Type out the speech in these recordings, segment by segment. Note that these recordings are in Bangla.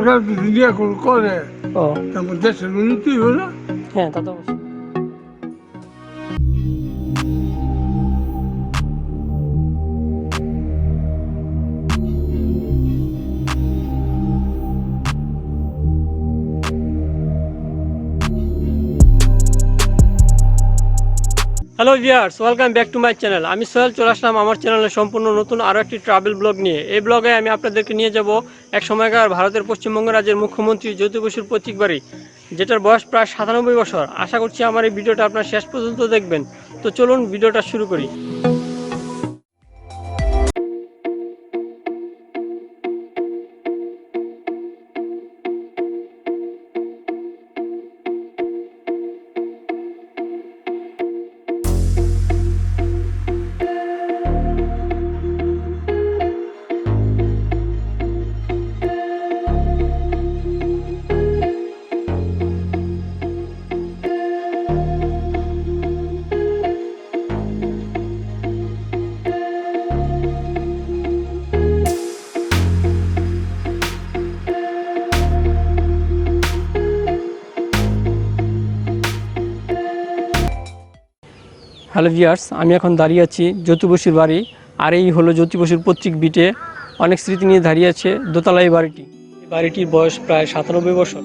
সরকার যদি করে তেমন দেশের উন্নতি হলো। হ্যাঁ তা তো অবশ্যই। Hello viewers welcome back to my channel আমি সোহেল চলে আসলাম আমার চ্যানেলে সম্পূর্ণ নতুন আরও একটি ট্রাভেল ব্লগ নিয়ে। এই ব্লগে আমি আপনাদেরকে নিয়ে যাব এক সময়কার ভারতের পশ্চিমবঙ্গ রাজ্যের মুখ্যমন্ত্রী জ্যোতি বসুর প্রতীক বাড়ি যেটার বয়স প্রায় সাতানব্বই বছর। আশা করছি আমার এই ভিডিওটা আপনার শেষ পর্যন্ত দেখবেন। তো চলুন ভিডিওটা শুরু করি। হ্যালো ভিয়ার্স আমি এখন দাঁড়িয়ে আছি জ্যোতি বসুর বাড়ি। আর এই হলো জ্যোতি বসুর পৈতৃক বিটে। অনেক স্মৃতি নিয়ে দাঁড়িয়ে আছে দোতলা এই বাড়িটি। এই বাড়িটির বয়স প্রায় সাতানব্বই বছর।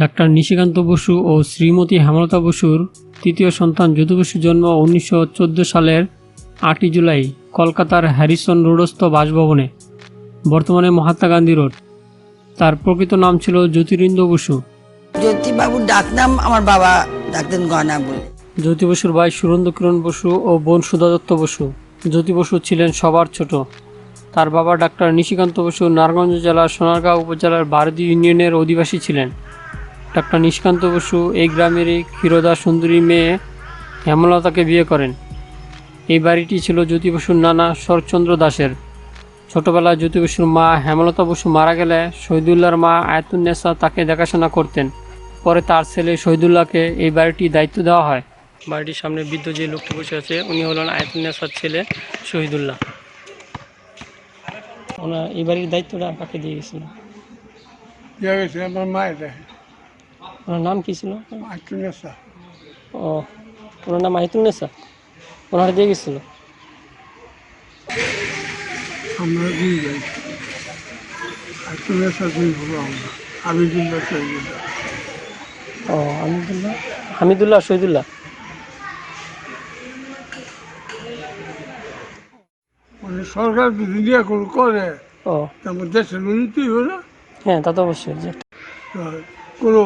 ডাক্তার নিশিকান্ত বসু ও শ্রীমতী হেমলতা বসুর তৃতীয় সন্তান যদু বসুর জন্ম উনিশশো চোদ্দ সালের আটই জুলাই কলকাতার হ্যারিসন রোডস্থ বাসভবনে বর্তমানে মহাত্মা গান্ধী রোড। তার প্রকৃত নাম ছিল জ্যোতিরিন্দ্র বসু। জ্যোতিবাবুর ডাকনাম আমার বাবা ডাকতেন গয়না বলে। জ্যোতি বসুর ভাই সুরেন্দ্র কিরণ বসু ও বোন সুধা দত্ত বসু। জ্যোতি বসু ছিলেন সবার ছোট। তার বাবা ডাক্তার নিশিকান্ত বসু নারায়ণগঞ্জ জেলার সোনারগাঁও উপজেলার বারদি ইউনিয়নের অধিবাসী ছিলেন। ডাক্তার নিষ্কান্ত বসু এই গ্রামেরই ক্ষীরদা সুন্দরী মেয়ে হেমলতাকে বিয়ে করেন। এই বাড়িটি ছিল জ্যোতি বসুর নানা শরৎচন্দ্র দাসের। ছোটবেলায় জ্যোতি বসুর মা হেমলতা বসু মারা গেলে শহীদুল্লাহর মা আয়তুন্নেসা তাকে দেখাশোনা করতেন। পরে তার ছেলে শহীদুল্লাহকে এই বাড়িটির দায়িত্ব দেওয়া হয়। বাড়িটির সামনে বৃদ্ধ যে লোকটি বসে আছে, উনি হলেন আয়তুন্নেসার ছেলে শহীদুল্লাহ। ওনার এই বাড়ির দায়িত্বটা কাকে দিয়ে গেছিল? গেছে আমার মায়ের ওনার নাম কি ছিল? ও ওনার নাম আয়তুন্নেসা ওনার দিয়ে গেছিল? আমরা দিয়ে যাই আত্মীয়তা দুই হলো আমরা। আমি দিল্লা ও হামিদুল্লাহ? হামিদুল্লাহ শহীদুল্লাহ? মানে সরকার যদি ইয়ে করে করে ও। তেমন দেশের উন্নতি না? হ্যাঁ তা তো অবশ্যই। কোনো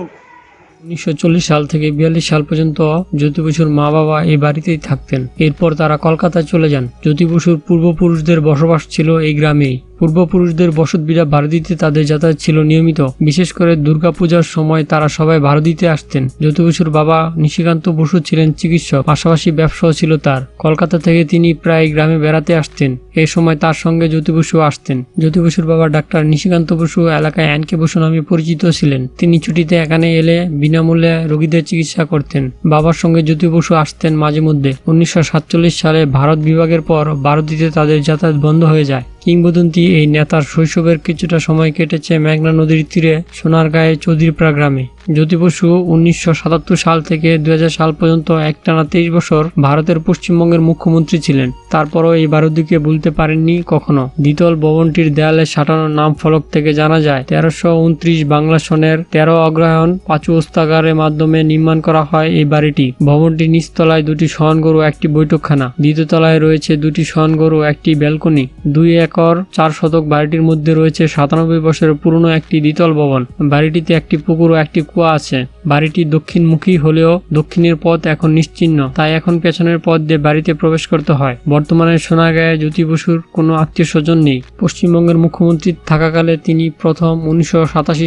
উনিশশো চল্লিশ সাল থেকে বিয়াল্লিশ সাল পর্যন্ত জ্যোতি বসুর মা বাবা এই বাড়িতেই থাকতেন। এরপর তারা কলকাতায় চলে যান। জ্যোতি বসুর পূর্বপুরুষদের বসবাস ছিল এই গ্রামেই। পূর্বপুরুষদের বসতবিরা ভারতীতে তাদের যাতায়াত ছিল নিয়মিত। বিশেষ করে দুর্গাপূজার সময় তারা সবাই ভারতীতে আসতেন। জ্যোতি বসুর বাবা নিশিকান্ত বসু ছিলেন চিকিৎসক, পাশাপাশি ব্যবসাও ছিল তার। কলকাতা থেকে তিনি প্রায় গ্রামে বেড়াতে আসতেন। এই সময় তার সঙ্গে জ্যোতি বসু আসতেন। জ্যোতি বসুর বাবা ডাক্তার নিশিকান্ত বসু এলাকায় অ্যানকে বসু নামে পরিচিত ছিলেন। তিনি ছুটিতে এখানে এলে বিনামূল্যে রোগীদের চিকিৎসা করতেন। বাবার সঙ্গে জ্যোতি বসু আসতেন মাঝে মধ্যে উনিশশো সাতচল্লিশ সালে ভারত বিভাগের পর ভারতীতে তাদের যাতায়াত বন্ধ হয়ে যায়। কিংবদন্তি এই নেতার শৈশবের কিছুটা সময় কেটেছে মেঘনা নদীর তীরে সোনারগাঁয়ে চৌধুরীপাড়া গ্রামে। জ্যোতি বসু উনিশশো সাতাত্তর সাল থেকে দুই হাজার সাল পর্যন্ত একটানা তেইশ বছর ভারতের পশ্চিমবঙ্গের মুখ্যমন্ত্রী ছিলেন। তারপরও এই বারুদিকে ভুলতে পারেননি কখনো। দ্বিতল ভবনটির দেয়ালে সাঁটানো নাম ফলক থেকে জানা যায়, তেরোশো উনত্রিশ বাংলা সনের তেরো অগ্রহায়ণ পাঁচু ওস্তাগারের মাধ্যমে নির্মাণ করা হয় এই বাড়িটি। ভবনটির নিচতলায় দুটি শয়নগরু ও একটি বৈঠকখানা। দ্বিতীয় তলায় রয়েছে দুটি শয়নগরু ও একটি ব্যালকনি। দুই একর চার শতক বাড়িটির মধ্যে রয়েছে সাতানব্বই বছরের পুরনো একটি দ্বিতল ভবন। বাড়িটিতে একটি পুকুর ও একটি কুয়া আছে। বাড়িটি দক্ষিণমুখী হলেও দক্ষিণের পথ এখন নিশ্চিন্ন। তাই এখন পেছনের পথ দিয়ে বাড়িতে প্রবেশ করতে হয়। বর্তমানে সোনাগাঁয়ে জ্যোতি বসুর কোনো আত্মীয় স্বজন নেই। পশ্চিমবঙ্গের মুখ্যমন্ত্রী থাকাকালে তিনি প্রথম উনিশশো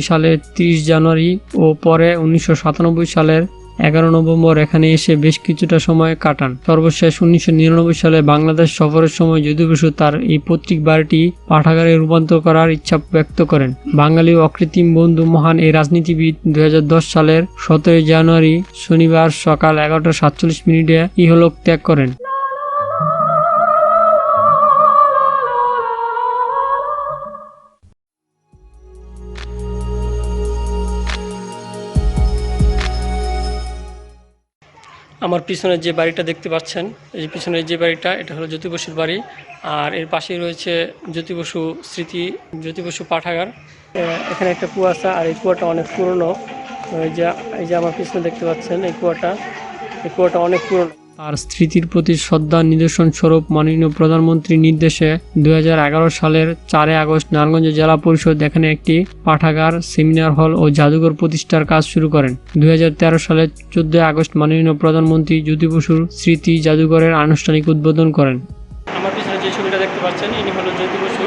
সালের তিরিশ জানুয়ারি ও পরে উনিশশো সাতানব্বই সালের এগারো নভেম্বর এখানে এসে বেশ কিছুটা সময় কাটান। সর্বশেষ উনিশশো নিরানব্বই সালে বাংলাদেশ সফরের সময় যদুবসু তার এই পৈতৃক বাড়িটি পাঠাগারে রূপান্তর করার ইচ্ছা ব্যক্ত করেন। বাঙালি অকৃত্রিম বন্ধু মহান এই রাজনীতিবিদ দু হাজার দশ সালের সতেরোই জানুয়ারি শনিবার সকাল এগারোটা সাতচল্লিশ মিনিটে ইহলোক ত্যাগ করেন। আমার পিছনে যে বাড়িটা দেখতে পাচ্ছেন, এই পিছনে যে বাড়িটা, এটা হলো জ্যোতি বসুর বাড়ি। আর এর পাশেই রয়েছে জ্যোতি বসু স্মৃতি, জ্যোতি বসু পাঠাগার। এখানে একটা কুয়া আছে, আর এই কুয়াটা অনেক পুরনো। এই যে এই যে আমার পিছনে দেখতে পাচ্ছেন, এই কুয়াটা। এই কুয়াটা অনেক পুরনো। তার স্মৃতির প্রতি শ্রদ্ধা নিদর্শন স্বরূপ মাননীয় প্রধানমন্ত্রীর নির্দেশে দু হাজার এগারো সালের চারে আগস্ট নারায়ণগঞ্জ জেলা পরিষদ এখানে একটি পাঠাগার, সেমিনার হল ও জাদুঘর প্রতিষ্ঠার কাজ শুরু করেন। দু হাজার তেরো সালের চোদ্দই আগস্ট মাননীয় প্রধানমন্ত্রী জ্যোতি বসুর স্মৃতি জাদুঘরের আনুষ্ঠানিক উদ্বোধন করেন আমার পিছনে যে ছবিটা দেখতে পাচ্ছেন ইনি হলো জ্যোতি বসু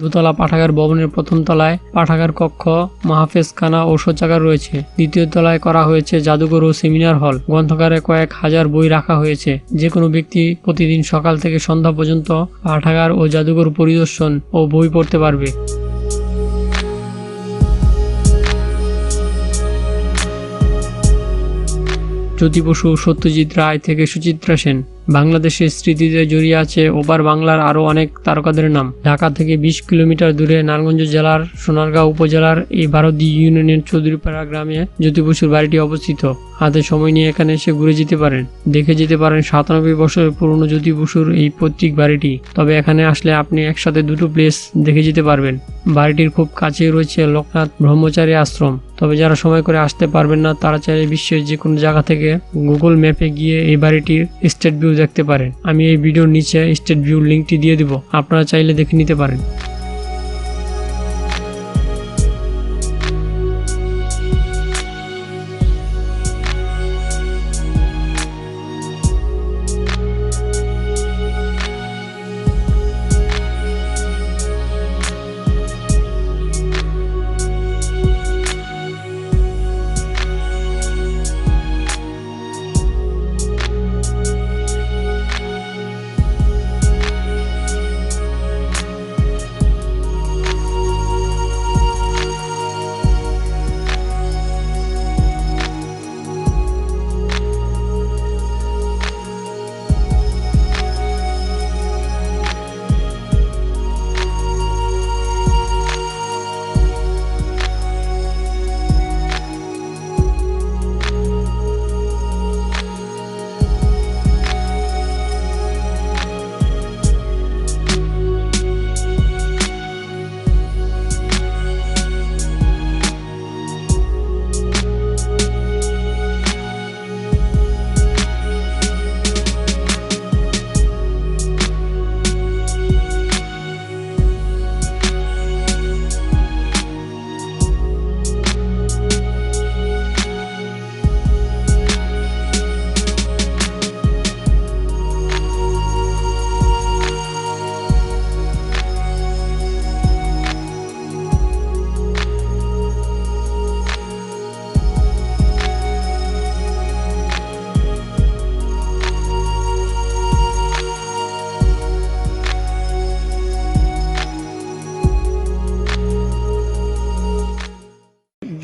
দোতলা পাঠাগার ভবনের প্রথম তলায় পাঠাগার কক্ষ মাহফেজখানা ও শৌচাগার রয়েছে। দ্বিতীয় তলায় করা হয়েছে জাদুঘর ও সেমিনার হল। গ্রন্থাগারে কয়েক হাজার বই রাখা হয়েছে। যে কোনো ব্যক্তি প্রতিদিন সকাল থেকে সন্ধ্যা পর্যন্ত পাঠাগার ও জাদুঘর পরিদর্শন ও বই পড়তে পারবে। জ্যোতি বসু সত্যজিৎ রায় থেকে সুচিত্রা সেন। বাংলাদেশের স্মৃতিতে জড়িয়ে আছে ওপার বাংলার আরও অনেক তারকাদের নাম। ঢাকা থেকে বিশ কিলোমিটার দূরে নারায়ণগঞ্জ জেলার, সোনারগাঁও উপজেলার এই ভারতী ইউনিয়নের চৌধুরীপাড়া গ্রামে জ্যোতি বসুর বাড়িটি অবস্থিত। হাতে সময় নিয়ে এখানে এসে ঘুরে যেতে পারেন। দেখে যেতে পারেন সাতানব্বই বছরের পুরনো জ্যোতি বসুর এই পৈতৃক বাড়িটি। তবে এখানে আসলে আপনি একসাথে দুটো প্লেস দেখে যেতে পারবেন। বাড়িটির খুব কাছে রয়েছে লোকনাথ ব্রহ্মচারী আশ্রম। তবে যারা সময় করে আসতে পারবেন না, তারা চাইলে বিশ্বের যে কোনো জায়গা থেকে গুগল ম্যাপে গিয়ে এই বাড়িটির স্টেট ভিউ দেখতে পারেন। আমি এই ভিডিওর নিচে স্টেট ভিউ লিঙ্কটি দিয়ে দিব। আপনারা চাইলে দেখে নিতে পারেন।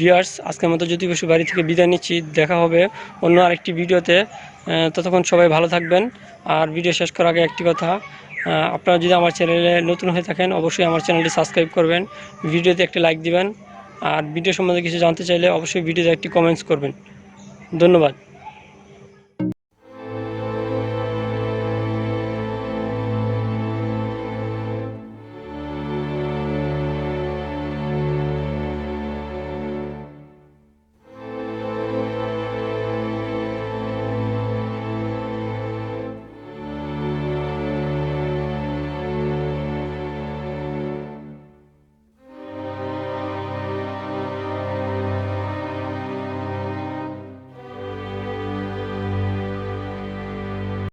ভিউয়ার্স আজকের মতো জ্যোতি বসু বাড়ি থেকে বিদায় নিচ্ছি। দেখা হবে অন্য আরেকটি ভিডিওতে। ততক্ষণ সবাই ভালো থাকবেন। আর ভিডিও শেষ করার আগে একটি কথা। আপনারা যদি আমার চ্যানেলে নতুন হয়ে থাকেন, অবশ্যই আমার চ্যানেলটি সাবস্ক্রাইব করবেন। ভিডিওতে একটি লাইক দিবেন। আর ভিডিও সম্বন্ধে কিছু জানতে চাইলে অবশ্যই ভিডিওতে একটি কমেন্টস করবেন। ধন্যবাদ।